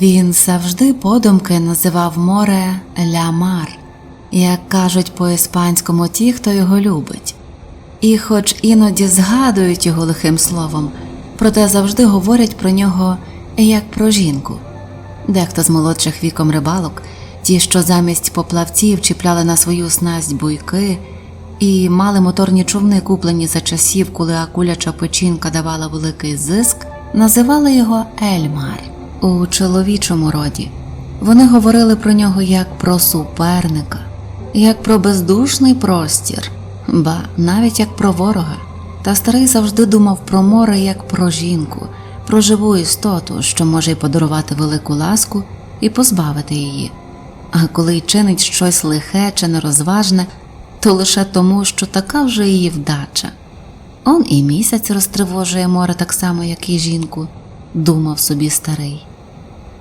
Він завжди подумки називав море Лямар, як кажуть по-іспанському ті, хто його любить. І, хоч іноді згадують його лихим словом, проте завжди говорять про нього як про жінку. Дехто з молодших віком рибалок, ті, що замість поплавців чіпляли на свою снасть буйки і мали моторні човни, куплені за часів, коли акуляча печінка давала великий зиск, називали його Ельмар у чоловічому роді. Вони говорили про нього як про суперника, як про бездушний простір, ба навіть як про ворога. Та старий завжди думав про море як про жінку, про живу істоту, що може й подарувати велику ласку і позбавити її. А коли й чинить щось лихе чи нерозважне, то лише тому, що така вже її вдача. Он і місяць розтривожує море так само, як і жінку, думав собі старий.